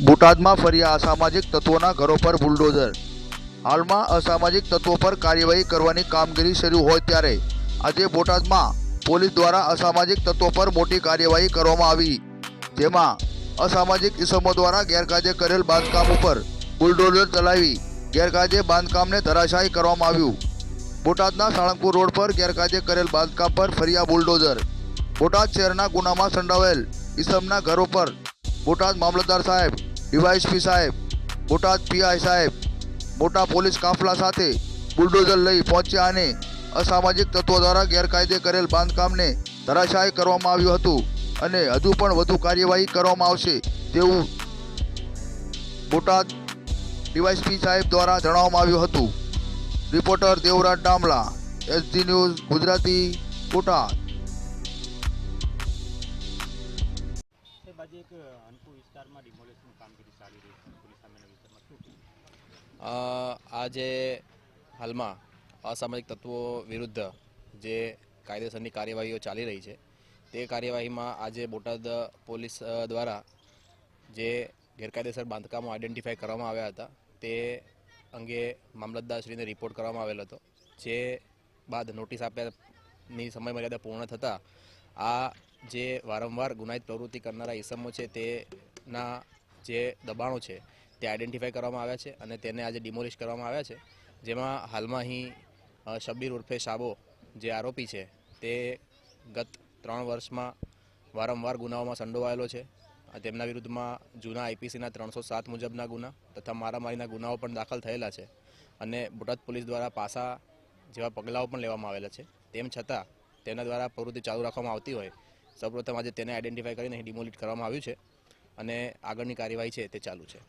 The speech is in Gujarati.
બોટાદમાં ફર્યા અસામાજિક તત્વોના ઘરો પર બુલડોઝર. હાલમાં અસામાજિક તત્વો પર કાર્યવાહી કરવાની કામગીરી શરૂ હોય ત્યારે આજે બોટાદમાં પોલીસ દ્વારા અસામાજિક તત્વો પર મોટી કાર્યવાહી કરવામાં આવી, જેમાં અસામાજિક ઇસમો દ્વારા ગેરકાયદે કરેલ બાંધકામ ઉપર બુલડોઝર ચલાવી ગેરકાયદે બાંધકામને ધરાશાયી કરવામાં આવ્યું. બોટાદના સાળંગપુર રોડ પર ગેરકાયદે કરેલ બાંધકામ પર ફર્યા બુલડોઝર. બોટાદ શહેરના ગુનામાં સંડાવેલ ઇસમના ઘરો પર બોટાદ મામલતદાર સાહેબ ડીવાયએસપી સાહેબ બોટાદ પીઆઈ સાહેબ, મોટા પોલીસ કાફલા સાથે બુલડોઝર લઈ પહોંચ્યા અને અસામાજિક તત્વો દ્વારા ગેરકાયદે કરેલ બાંધકામને ધરાશાય કરવામાં આવ્યું હતું અને હજુ પણ વધુ કાર્યવાહી કરવામાં આવશે તેવું બોટાદ ડીવાયસપી સાહેબ દ્વારા જણાવવામાં આવ્યું હતું. Reporter Devraj Damla SG news, Gujarati Botad આજે હાલમાં અસામાજિક તત્વો વિરુદ્ધ જે કાયદેસરની કાર્યવાહીઓ ચાલી રહી છે, તે કાર્યવાહીમાં આજે બોટાદ પોલીસ દ્વારા જે ગેરકાયદેસર બાંધકામો આઈડેન્ટિફાઈ કરવામાં આવ્યા હતા, તે અંગે મામલતદારશ્રીને રિપોર્ટ કરવામાં આવેલ હતો. જે બાદ નોટિસ આપ્યાની સમયમર્યાદા પૂર્ણ થતાં આ જે વારંવાર ગુનાહિત પ્રવૃત્તિ કરનારા ઇસમો છે, તેના જે દબાણો છે, તે આઈડેન્ટિફાઈ કરવામાં આવ્યા છે અને તેને આજે ડિમોલિશ કરવામાં આવ્યા છે. જેમાં હાલમાં અહીં શબ્બીર ઉર્ફે સાબો જે આરોપી છે, તે ગત ત્રણ વર્ષમાં વારંવાર ગુનાઓમાં સંડોવાયેલો છે. તેમના વિરુદ્ધમાં જૂના આઈપીસીના ત્રણસો સાત મુજબના ગુના તથા મારામારીના ગુનાઓ પણ દાખલ થયેલા છે. અને બોટાદ પોલીસ દ્વારા પાસા જેવા પગલાઓ પણ લેવામાં આવેલા છે. તેમ છતાં તેના દ્વારા પ્રવૃત્તિ ચાલુ રાખવામાં આવતી હોય, સૌપ્રથમ આજે તેને આઈડેન્ટિફાઈ કરીને ડિમોલિટ કરવામાં આવ્યું છે અને આગળની કાર્યવાહી છે તે ચાલુ છે.